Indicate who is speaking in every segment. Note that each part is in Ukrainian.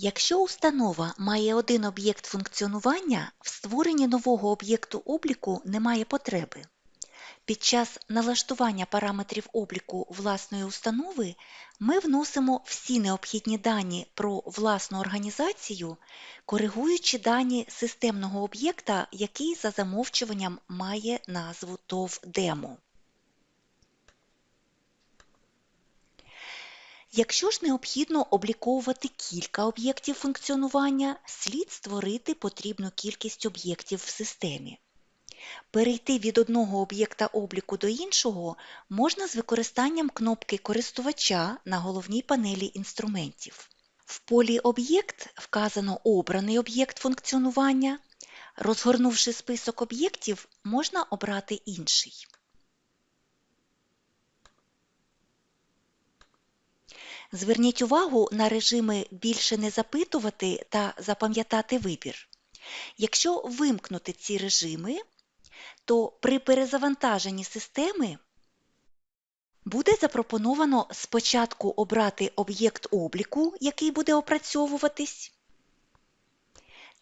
Speaker 1: Якщо установа має один об'єкт функціонування, в створенні нового об'єкту обліку немає потреби. Під час налаштування параметрів обліку власної установи ми вносимо всі необхідні дані про власну організацію, коригуючи дані системного об'єкта, який за замовчуванням має назву ТОВ Демо. Якщо ж необхідно обліковувати кілька об'єктів функціонування, слід створити потрібну кількість об'єктів в системі. Перейти від одного об'єкта обліку до іншого можна з використанням кнопки користувача на головній панелі інструментів. В полі Об'єкт вказано обраний об'єкт функціонування. Розгорнувши список об'єктів, можна обрати інший. Зверніть увагу на режими «Більше не запитувати» та «Запам'ятати вибір». Якщо вимкнути ці режими, то при перезавантаженні системи буде запропоновано спочатку обрати об'єкт обліку, який буде опрацьовуватись,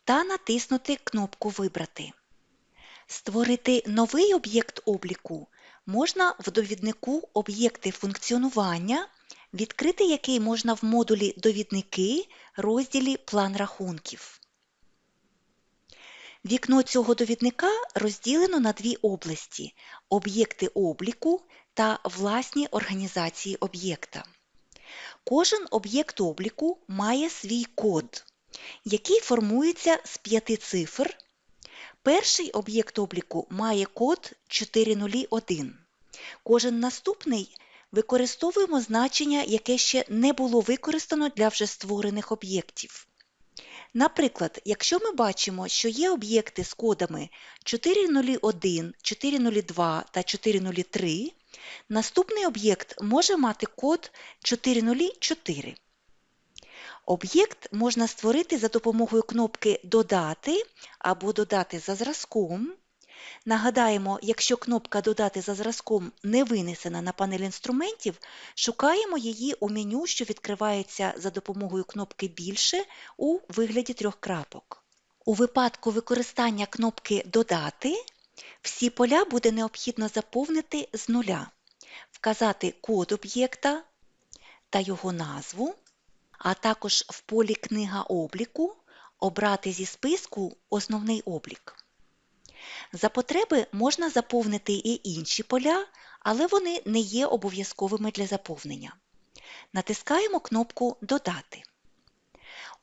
Speaker 1: та натиснути кнопку Вибрати. Створити новий об'єкт обліку можна в довіднику Об'єкти функціонування, відкрити який можна в модулі Довідники розділі План рахунків. Вікно цього довідника розділено на дві області – об'єкти обліку та власні організації об'єкта. Кожен об'єкт обліку має свій код, який формується з п'яти цифр. Перший об'єкт обліку має код 401. Кожен наступний використовуємо значення, яке ще не було використано для вже створених об'єктів. Наприклад, якщо ми бачимо, що є об'єкти з кодами 401, 402 та 403, наступний об'єкт може мати код 404. Об'єкт можна створити за допомогою кнопки Додати або Додати за зразком. Нагадаємо, якщо кнопка Додати за зразком не винесена на панель інструментів, шукаємо її у меню, що відкривається за допомогою кнопки Більше у вигляді трьох крапок. У випадку використання кнопки Додати всі поля буде необхідно заповнити з нуля, вказати код об'єкта та його назву, а також в полі Книга обліку обрати зі списку Основний облік. За потреби можна заповнити і інші поля, але вони не є обов'язковими для заповнення. Натискаємо кнопку Додати.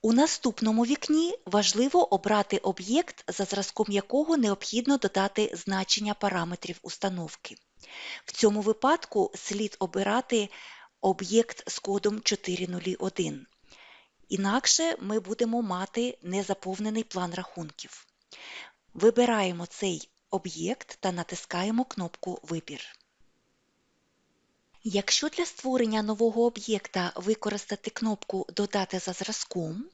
Speaker 1: У наступному вікні важливо обрати об'єкт, за зразком якого необхідно додати значення параметрів установки. В цьому випадку слід обирати об'єкт з кодом 401. Інакше ми будемо мати незаповнений план рахунків. Вибираємо цей об'єкт та натискаємо кнопку Вибір. Якщо для створення нового об'єкта використати кнопку Додати за зразком,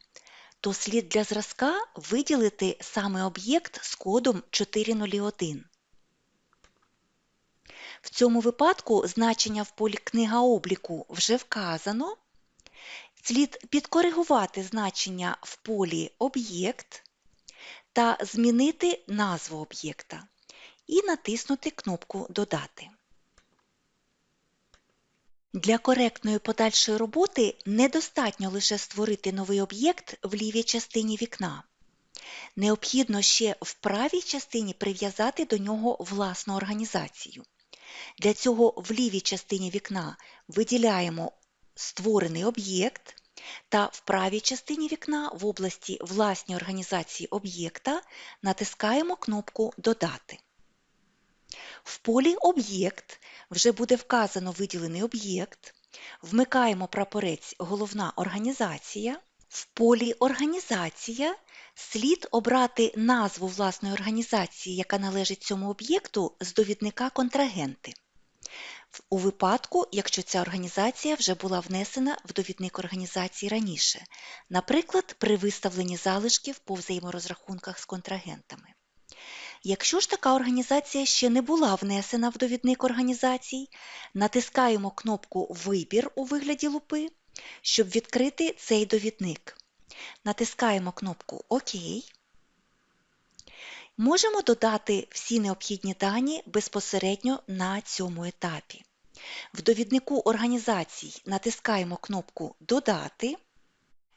Speaker 1: то слід для зразка виділити саме об'єкт з кодом 401. В цьому випадку значення в полі Книга обліку вже вказано. Слід підкоригувати значення в полі Об'єкт та змінити назву об'єкта і натиснути кнопку Додати. Для коректної подальшої роботи недостатньо лише створити новий об'єкт в лівій частині вікна. Необхідно ще в правій частині прив'язати до нього власну організацію. Для цього в лівій частині вікна виділяємо створений об'єкт та в правій частині вікна в області Власні організації об'єкта натискаємо кнопку Додати. В полі Об'єкт вже буде вказано виділений об'єкт. Вмикаємо прапорець Головна організація. В полі Організація слід обрати назву власної організації, яка належить цьому об'єкту з довідника Контрагенти. У випадку, якщо ця організація вже була внесена в довідник організації раніше, наприклад, при виставленні залишків по взаєморозрахунках з контрагентами. Якщо ж така організація ще не була внесена в довідник організацій, натискаємо кнопку Вибір у вигляді лупи, щоб відкрити цей довідник. Натискаємо кнопку ОК. Можемо додати всі необхідні дані безпосередньо на цьому етапі. В довіднику організацій натискаємо кнопку Додати.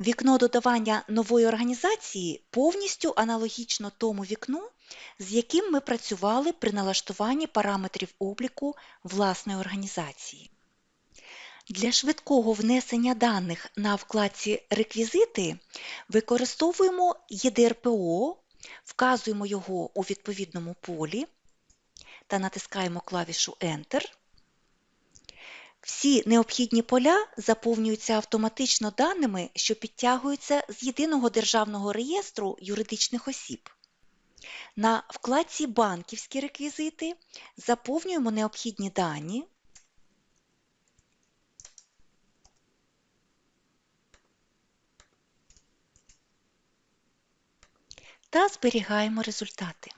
Speaker 1: Вікно додавання нової організації повністю аналогічно тому вікну, з яким ми працювали при налаштуванні параметрів обліку власної організації. Для швидкого внесення даних на вкладці Реквізити використовуємо ЄДРПО, вказуємо його у відповідному полі та натискаємо клавішу Enter. Всі необхідні поля заповнюються автоматично даними, що підтягуються з Єдиного державного реєстру юридичних осіб. На вкладці Банківські реквізити заповнюємо необхідні дані. Та зберігаємо результати.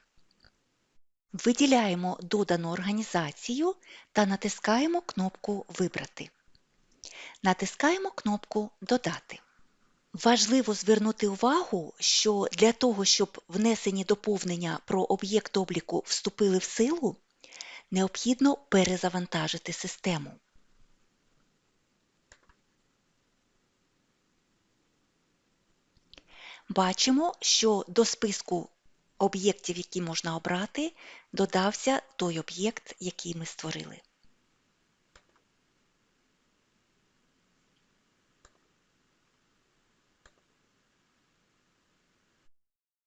Speaker 1: Виділяємо додану організацію та натискаємо кнопку Вибрати. Натискаємо кнопку Додати. Важливо звернути увагу, що для того, щоб внесені доповнення про об'єкт обліку вступили в силу, необхідно перезавантажити систему. Бачимо, що до списку об'єктів, які можна обрати, додався той об'єкт, який ми створили.